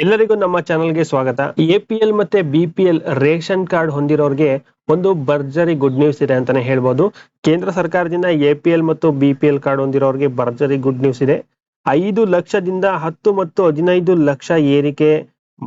ಎಲ್ಲರಿಗೂ ನಮ್ಮ ಚಾನಲ್ಗೆ ಸ್ವಾಗತ. ಎಪಿಎಲ್ ಮತ್ತೆ ಬಿಪಿಎಲ್ ರೇಷನ್ ಕಾರ್ಡ್ ಹೊಂದಿರೋರಿಗೆ ಒಂದು ಭರ್ಜರಿ ಗುಡ್ ನ್ಯೂಸ್ ಇದೆ ಅಂತಾನೆ ಹೇಳ್ಬೋದು. ಕೇಂದ್ರ ಸರ್ಕಾರದಿಂದ ಎಪಿಎಲ್ ಮತ್ತು ಬಿಪಿಎಲ್ ಕಾರ್ಡ್ ಹೊಂದಿರೋರಿಗೆ ಭರ್ಜರಿ ಗುಡ್ ನ್ಯೂಸ್ ಇದೆ. ಐದು ಲಕ್ಷದಿಂದ ಹತ್ತು ಮತ್ತು ಹದಿನೈದು ಲಕ್ಷ ಏರಿಕೆ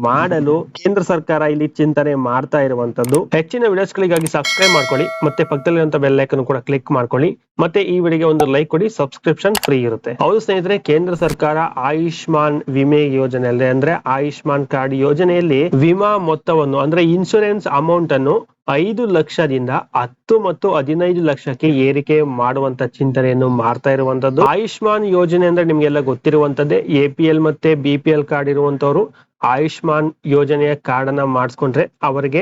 ಮಾಡಲು ಕೇಂದ್ರ ಸರ್ಕಾರ ಇಲ್ಲಿ ಚಿಂತನೆ ಮಾಡ್ತಾ ಇರುವಂತದ್ದು. ಹೆಚ್ಚಿನ ವಿಡಿಯೋಸ್ಗಳಿಗಾಗಿ ಸಬ್ಸ್ಕ್ರೈಬ್ ಮಾಡ್ಕೊಳ್ಳಿ, ಮತ್ತೆ ಪಕ್ಕದಲ್ಲಿರುವಂತ ಬೆಲ್ ಐಕನ್ ಕೂಡ ಕ್ಲಿಕ್ ಮಾಡ್ಕೊಳ್ಳಿ, ಮತ್ತೆ ಈ ವಿಡಿಯೋಗೆ ಒಂದು ಲೈಕ್ ಕೊಡಿ ಸಬ್ಸ್ಕ್ರಿಪ್ಷನ್ ಫ್ರೀ ಇರುತ್ತೆ. ಹೌದು ಸ್ನೇಹಿತರೆ, ಕೇಂದ್ರ ಸರ್ಕಾರ ಆಯುಷ್ಮಾನ್ ವಿಮೆ ಯೋಜನೆಯಲ್ಲಿ ಅಂದ್ರೆ ಆಯುಷ್ಮಾನ್ ಕಾರ್ಡ್ ಯೋಜನೆಯಲ್ಲಿ ವಿಮಾ ಮೊತ್ತವನ್ನು ಅಂದ್ರೆ ಇನ್ಶೂರೆನ್ಸ್ ಅಮೌಂಟ್ ಅನ್ನು ಐದು ಲಕ್ಷದಿಂದ ಹತ್ತು ಮತ್ತು ಹದಿನೈದು ಲಕ್ಷಕ್ಕೆ ಏರಿಕೆ ಮಾಡುವಂತ ಚಿಂತನೆಯನ್ನು ಮಾಡ್ತಾ ಇರುವಂತದ್ದು. ಆಯುಷ್ಮಾನ್ ಯೋಜನೆ ಅಂದ್ರೆ ನಿಮ್ಗೆಲ್ಲ ಗೊತ್ತಿರುವಂತದ್ದೇ ಎ ಮತ್ತೆ ಬಿ ಕಾರ್ಡ್ ಇರುವಂತವ್ರು. ಆಯುಷ್ಮಾನ್ ಯೋಜನೆಯ ಕಾರ್ಡ್ ಅನ್ನ ಮಾಡಿಸ್ಕೊಂಡ್ರೆ ಅವರಿಗೆ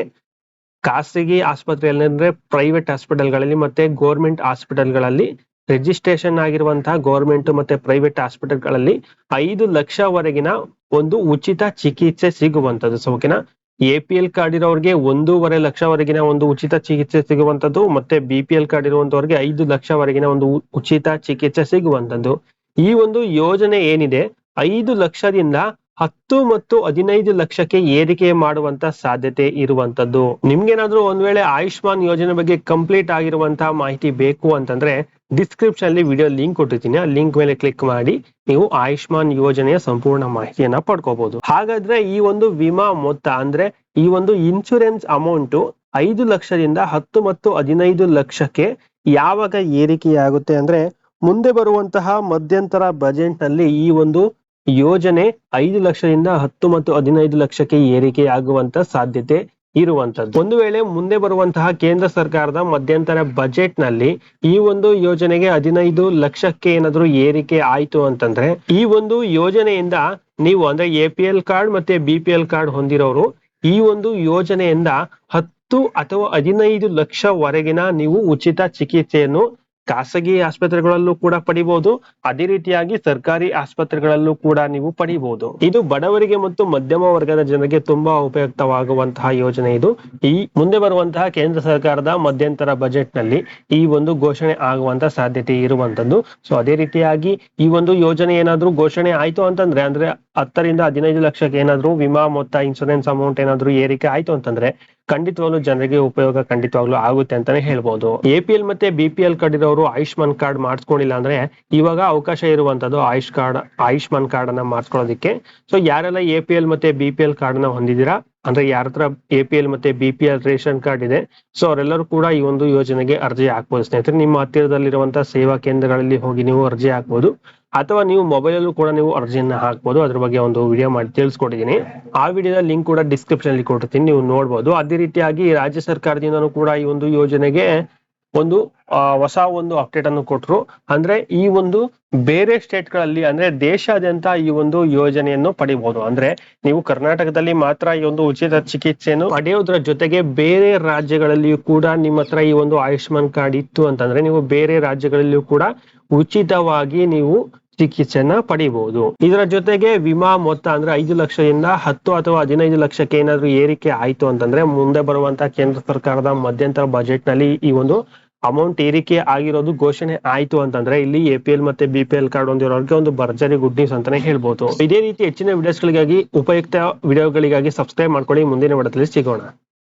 ಖಾಸಗಿ ಆಸ್ಪತ್ರೆಯಲ್ಲಿ ಅಂದ್ರೆ ಪ್ರೈವೇಟ್ ಹಾಸ್ಪಿಟಲ್ಗಳಲ್ಲಿ ಮತ್ತೆ ಗೋರ್ಮೆಂಟ್ ಹಾಸ್ಪಿಟಲ್ಗಳಲ್ಲಿ ರಿಜಿಸ್ಟ್ರೇಷನ್ ಆಗಿರುವಂತಹ ಗೌರ್ಮೆಂಟ್ ಮತ್ತೆ ಪ್ರೈವೇಟ್ ಹಾಸ್ಪಿಟಲ್ಗಳಲ್ಲಿ ಐದು ಲಕ್ಷವರೆಗಿನ ಒಂದು ಉಚಿತ ಚಿಕಿತ್ಸೆ ಸಿಗುವಂತದ್ದು ಸೊ ಓಕೆನಾ ಎ ಪಿ ಎಲ್ ಕಾರ್ಡ್ ಇರೋರಿಗೆ ಒಂದೂವರೆ ಲಕ್ಷವರೆಗಿನ ಒಂದು ಉಚಿತ ಚಿಕಿತ್ಸೆ ಸಿಗುವಂತದ್ದು ಮತ್ತೆ ಬಿ ಪಿ ಎಲ್ ಕಾರ್ಡ್ ಇರುವಂತವ್ರಿಗೆ ಐದು ಲಕ್ಷವರೆಗಿನ ಒಂದು ಉಚಿತ ಚಿಕಿತ್ಸೆ ಸಿಗುವಂತದ್ದು ಈ ಒಂದು ಯೋಜನೆ ಏನಿದೆ? ಐದು ಲಕ್ಷದಿಂದ ಹತ್ತು ಮತ್ತು ಹದಿನೈದು ಲಕ್ಷಕ್ಕೆ ಏರಿಕೆ ಮಾಡುವಂತ ಸಾಧ್ಯತೆ ಇರುವಂತದ್ದು. ನಿಮ್ಗೇನಾದ್ರೂ ಒಂದ್ ವೇಳೆ ಆಯುಷ್ಮಾನ್ ಯೋಜನೆ ಬಗ್ಗೆ ಕಂಪ್ಲೀಟ್ ಆಗಿರುವಂತಹ ಮಾಹಿತಿ ಬೇಕು ಅಂತಂದ್ರೆ ಡಿಸ್ಕ್ರಿಪ್ಷನ್ ಅಲ್ಲಿ ವಿಡಿಯೋ ಲಿಂಕ್ ಕೊಟ್ಟಿರ್ತೀನಿ. ಆ ಲಿಂಕ್ ಮೇಲೆ ಕ್ಲಿಕ್ ಮಾಡಿ ನೀವು ಆಯುಷ್ಮಾನ್ ಯೋಜನೆಯ ಸಂಪೂರ್ಣ ಮಾಹಿತಿಯನ್ನ ಪಡ್ಕೋಬಹುದು ಹಾಗಾದ್ರೆ ಈ ಒಂದು ವಿಮಾ ಮೊತ್ತ ಅಂದ್ರೆ ಈ ಒಂದು ಇನ್ಶೂರೆನ್ಸ್ ಅಮೌಂಟ್ ಐದು ಲಕ್ಷದಿಂದ ಹತ್ತು ಮತ್ತು ಹದಿನೈದು ಲಕ್ಷಕ್ಕೆ ಯಾವಾಗ ಏರಿಕೆಯಾಗುತ್ತೆ ಅಂದ್ರೆ ಮುಂದೆ ಬರುವಂತಹ ಮಧ್ಯಂತರ ಬಜೆಟ್ನಲ್ಲಿ ಈ ಒಂದು ಯೋಜನೆ ಐದು ಲಕ್ಷದಿಂದ ಹತ್ತು ಮತ್ತು ಹದಿನೈದು ಲಕ್ಷಕ್ಕೆ ಏರಿಕೆಯಾಗುವಂತ ಸಾಧ್ಯತೆ ಇರುವಂತದ್ದು. ಒಂದು ವೇಳೆ ಮುಂದೆ ಬರುವಂತಹ ಕೇಂದ್ರ ಸರ್ಕಾರದ ಮಧ್ಯಂತರ ಬಜೆಟ್ನಲ್ಲಿ ಈ ಒಂದು ಯೋಜನೆಗೆ ಹದಿನೈದು ಲಕ್ಷಕ್ಕೆ ಏನಾದ್ರೂ ಏರಿಕೆ ಆಯ್ತು ಅಂತಂದ್ರೆ, ಈ ಒಂದು ಯೋಜನೆಯಿಂದ ನೀವು ಅಂದ್ರೆ ಎ ಕಾರ್ಡ್ ಮತ್ತೆ ಬಿ ಕಾರ್ಡ್ ಹೊಂದಿರೋರು, ಈ ಒಂದು ಯೋಜನೆಯಿಂದ ಹತ್ತು ಅಥವಾ ಹದಿನೈದು ಲಕ್ಷವರೆಗಿನ ನೀವು ಉಚಿತ ಚಿಕಿತ್ಸೆಯನ್ನು ಖಾಸಗಿ ಆಸ್ಪತ್ರೆಗಳಲ್ಲೂ ಕೂಡ ಪಡಿಬಹುದು ಅದೇ ರೀತಿಯಾಗಿ ಸರ್ಕಾರಿ ಆಸ್ಪತ್ರೆಗಳಲ್ಲೂ ಕೂಡ ನೀವು ಪಡಿಬಹುದು ಇದು ಬಡವರಿಗೆ ಮತ್ತು ಮಧ್ಯಮ ವರ್ಗದ ಜನರಿಗೆ ತುಂಬಾ ಉಪಯುಕ್ತವಾಗುವಂತಹ ಯೋಜನೆ ಇದು. ಈ ಮುಂದೆ ಬರುವಂತಹ ಕೇಂದ್ರ ಸರ್ಕಾರದ ಮಧ್ಯಂತರ ಬಜೆಟ್ನಲ್ಲಿ ಈ ಒಂದು ಘೋಷಣೆ ಆಗುವಂತ ಸಾಧ್ಯತೆ ಇರುವಂತದ್ದು. ಸೊ ಅದೇ ರೀತಿಯಾಗಿ ಈ ಒಂದು ಯೋಜನೆ ಏನಾದ್ರೂ ಘೋಷಣೆ ಆಯ್ತು ಅಂತಂದ್ರೆ, ಅಂದ್ರೆ ಹತ್ತರಿಂದ ಹದಿನೈದು ಲಕ್ಷಕ್ಕೆ ಏನಾದ್ರೂ ವಿಮಾ ಮೊತ್ತ ಇನ್ಸೂರೆನ್ಸ್ ಅಮೌಂಟ್ ಏನಾದ್ರೂ ಏರಿಕೆ ಆಯ್ತು ಅಂತಂದ್ರೆ ಖಂಡಿತವಾಗ್ಲೂ ಜನರಿಗೆ ಉಪಯೋಗ ಖಂಡಿತವಾಗ್ಲೂ ಆಗುತ್ತೆ ಅಂತಾನೆ ಹೇಳ್ಬಹುದು ಎಪಿಎಲ್ ಮತ್ತೆ BPL P card Ayushman card ಮಾಡಿಸ್ಕೊಂಡಿಲ್ಲ ಅಂದ್ರೆ ಇವಾಗ ಅವಕಾಶ ಇರುವಂತದ್ದು ಆಯುಷ್ ಕಾರ್ಡ್, ಆಯುಷ್ಮಾನ್ ಕಾರ್ಡ್ ಅನ್ನ ಮಾಡಿಸ್ಕೊಳ್ಳೋದಕ್ಕೆ. ಸೊ ಯಾರೆಲ್ಲ ಎ ಪಿ ಎಲ್ ಮತ್ತೆ ಬಿ ಪಿ ಎಲ್ ಕಾರ್ಡ್ನ ಹೊಂದಿದ್ದೀರಾ? ಅಂದ್ರೆ ಯಾರ ಹತ್ರ ಎ ಪಿ ಎಲ್ ಮತ್ತೆ B P L ration card ಇದೆ, ಸೊ ಅವರೆಲ್ಲರೂ ಕೂಡ ಈ ಒಂದು ಯೋಜನೆಗೆ ಅರ್ಜಿ ಹಾಕ್ಬೋದು. ಸ್ನೇಹಿತರೆ, ನಿಮ್ಮ ಹತ್ತಿರದಲ್ಲಿರುವಂತಹ ಸೇವಾ ಕೇಂದ್ರಗಳಲ್ಲಿ ಹೋಗಿ ನೀವು ಅರ್ಜಿ ಹಾಕ್ಬೋದು, ಅಥವಾ ನೀವು ಮೊಬೈಲ್ ಅಲ್ಲೂ ಕೂಡ ನೀವು ಅರ್ಜಿಯನ್ನ ಹಾಕ್ಬೋದು. ಅದ್ರ ಬಗ್ಗೆ ಒಂದು ವಿಡಿಯೋ ಮಾಡಿ ತಿಳಿಸ್ಕೊಟ್ಟಿದ್ದೀನಿ. ಆ ವಿಡಿಯೋದ ಲಿಂಕ್ ಕೂಡ ಡಿಸ್ಕ್ರಿಪ್ಷನ್ ಅಲ್ಲಿ ಕೊಟ್ಟಿರ್ತೀನಿ, ನೀವು ನೋಡ್ಬೋದು. ಅದೇ ರೀತಿಯಾಗಿ ರಾಜ್ಯ ಸರ್ಕಾರದಿಂದನೂ ಕೂಡ ಈ ಒಂದು ಯೋಜನೆಗೆ ಒಂದು ಹೊಸ ಒಂದು ಅಪ್ಡೇಟ್ ಅನ್ನು ಕೊಟ್ರು. ಅಂದ್ರೆ ಈ ಒಂದು ಬೇರೆ ಸ್ಟೇಟ್ಗಳಲ್ಲಿ, ಅಂದ್ರೆ ದೇಶಾದ್ಯಂತ ಈ ಒಂದು ಯೋಜನೆಯನ್ನು ಪಡಿಬಹುದು ಅಂದ್ರೆ ನೀವು ಕರ್ನಾಟಕದಲ್ಲಿ ಮಾತ್ರ ಈ ಒಂದು ಉಚಿತ ಚಿಕಿತ್ಸೆಯನ್ನು ಪಡೆಯೋದ್ರ ಜೊತೆಗೆ ಬೇರೆ ರಾಜ್ಯಗಳಲ್ಲಿಯೂ ಕೂಡ ನಿಮ್ಮ ಹತ್ರ ಈ ಒಂದು ಆಯುಷ್ಮಾನ್ ಕಾರ್ಡ್ ಇತ್ತು ಅಂತಂದ್ರೆ ನೀವು ಬೇರೆ ರಾಜ್ಯಗಳಲ್ಲಿಯೂ ಕೂಡ ಉಚಿತವಾಗಿ ನೀವು ಚಿಕಿತ್ಸೆಯನ್ನ ಪಡಿಬಹುದು ಇದರ ಜೊತೆಗೆ ವಿಮಾ ಮೊತ್ತ ಅಂದ್ರೆ ಐದು ಲಕ್ಷದಿಂದ ಹತ್ತು ಅಥವಾ ಹದಿನೈದು ಲಕ್ಷಕ್ಕೆ ಏನಾದ್ರೂ ಏರಿಕೆ ಆಯ್ತು ಅಂತಂದ್ರೆ ಮುಂದೆ ಬರುವಂತಹ ಕೇಂದ್ರ ಸರ್ಕಾರದ ಮಧ್ಯಂತರ ಬಜೆಟ್ನಲ್ಲಿ ಈ ಒಂದು ಅಮೌಂಟ್ ಏರಿಕೆ ಆಗಿರೋದು ಘೋಷಣೆ ಆಯ್ತು ಅಂತಂದ್ರೆ ಇಲ್ಲಿ ಎ ಪಿ ಎಲ್ ಮತ್ತೆ ಬಿ ಪಿ ಎಲ್ ಕಾರ್ಡ್ ಹೊಂದಿರೋರಿಗೆ ಒಂದು ಭರ್ಜರಿ ಗುಡ್ ನ್ಯೂಸ್ ಅಂತಾನೆ ಹೇಳ್ಬೋದು. ಇದೇ ರೀತಿ ಹೆಚ್ಚಿನ ವಿಡಿಯೋಸ್ಗಳಿಗಾಗಿ ಉಪಯುಕ್ತ ವಿಡಿಯೋಗಳಿಗಾಗಿ ಸಬ್ಸ್ಕ್ರೈಬ್ ಮಾಡ್ಕೊಳ್ಳಿ. ಮುಂದಿನ ವಿಡಿಯೋದಲ್ಲಿ ಸಿಗೋಣ.